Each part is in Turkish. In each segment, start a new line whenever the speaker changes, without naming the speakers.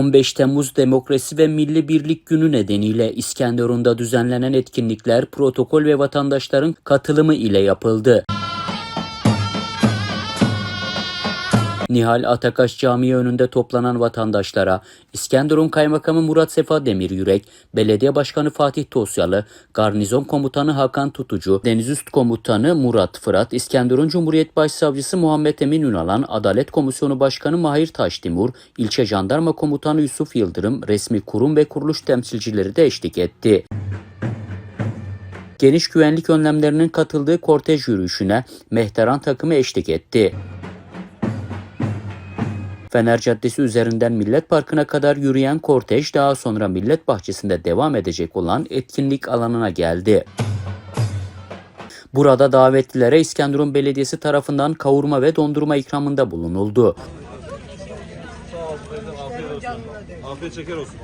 15 Temmuz Demokrasi ve Milli Birlik Günü nedeniyle İskenderun'da düzenlenen etkinlikler protokol ve vatandaşların katılımı ile yapıldı. Nihal Atakaş Camii önünde toplanan vatandaşlara İskenderun Kaymakamı Murat Sefa Demiryürek, Belediye Başkanı Fatih Tosyalı, Garnizon Komutanı Hakan Tutucu, Denizüst Komutanı Murat Fırat, İskenderun Cumhuriyet Başsavcısı Muhammed Emin Ünalan, Adalet Komisyonu Başkanı Mahir Taştimur, İlçe Jandarma Komutanı Yusuf Yıldırım, resmi kurum ve kuruluş temsilcileri de eşlik etti geniş güvenlik önlemlerinin katıldığı kortej yürüyüşüne Mehteran takımı eşlik etti. Fener Caddesi üzerinden Millet Parkı'na kadar yürüyen kortej daha sonra Millet Bahçesi'nde devam edecek olan etkinlik alanına geldi. Burada davetlilere İskenderun Belediyesi tarafından kavurma ve dondurma ikramında bulunuldu.
Afiyet şeker olsun.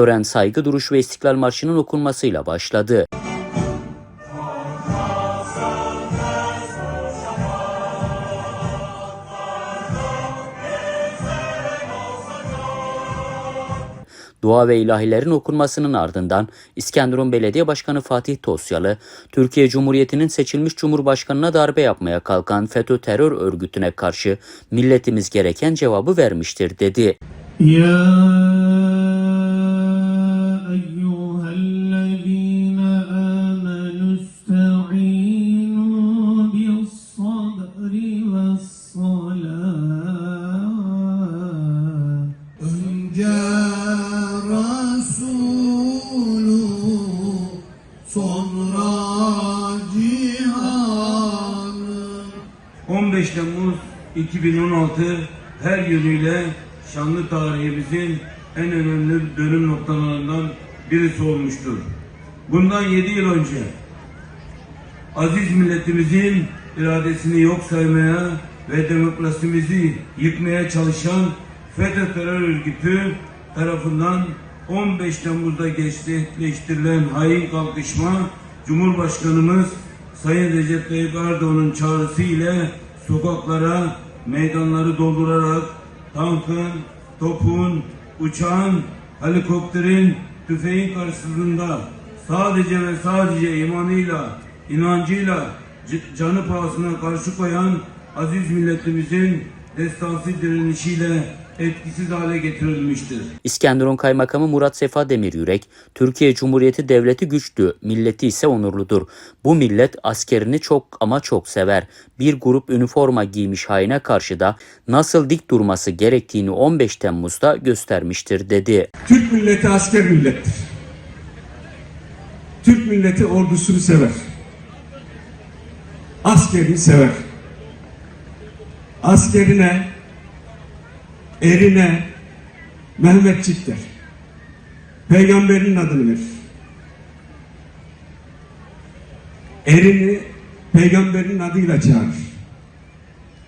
Tören saygı duruş ve İstiklal Marşı'nın okunmasıyla başladı. Dua ve ilahilerin okunmasının ardından İskenderun Belediye Başkanı Fatih Tosyalı, Türkiye Cumhuriyeti'nin seçilmiş Cumhurbaşkanına darbe yapmaya kalkan FETÖ terör örgütüne karşı milletimiz gereken cevabı vermiştir dedi.
يا Önce Resulü sonra cihanı
15 Temmuz 2016 her yönüyle şanlı tarihimizin en önemli dönüm noktalarından birisi olmuştur. Bundan 7 yıl önce aziz milletimizin iradesini yok saymaya ve demokrasimizi yıkmaya çalışan FETÖ terör örgütü tarafından 15 Temmuz'da gerçekleştirilen hain kalkışma Cumhurbaşkanımız Sayın Recep Tayyip Erdoğan'ın çağrısı ile sokaklara, meydanları doldurarak tankın, topun, uçağın, helikopterin, tüfeğin karşısında sadece ve sadece imanıyla, inancıyla canı pahasına karşı koyan aziz milletimizin destansı direnişiyle etkisiz hale getirilmiştir.
İskenderun Kaymakamı Murat Sefa Demiryürek, Türkiye Cumhuriyeti devleti güçlü, milleti ise onurludur. Bu millet askerini çok ama çok sever. Bir grup üniforma giymiş haine karşı da nasıl dik durması gerektiğini 15 Temmuz'da göstermiştir dedi.
Türk milleti asker millettir. Türk milleti ordusunu sever. Askerini sever. Askerine, erine Mehmetçik der. Peygamberin adını verir. Erini peygamberin adıyla çağırır.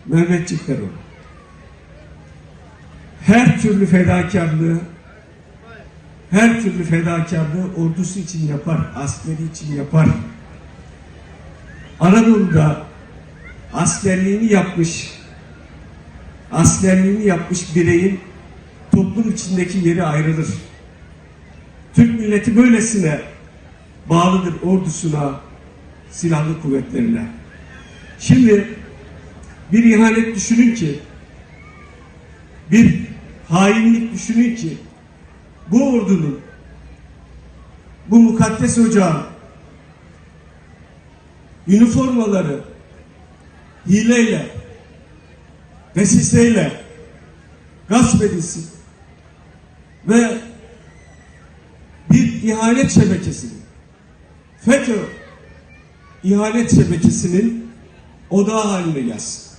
Mehmetçik der o. Her türlü fedakarlığı her türlü fedakarlığı ordusu için yapar, askeri için yapar. Anadolu'da askerliğini yapmış, askerliğini yapmış bireyin toplum içindeki yeri ayrılır. Türk milleti böylesine bağlıdır ordusuna, silahlı kuvvetlerine. Şimdi bir ihanet düşünün ki, bir hainlik düşünün ki, bu ordunun, bu mukaddes ocağın üniformaları hileyle, desiseyle gasp edilsin ve bir ihanet şebekesinin, FETÖ ihanet şebekesinin odağı haline gelsin.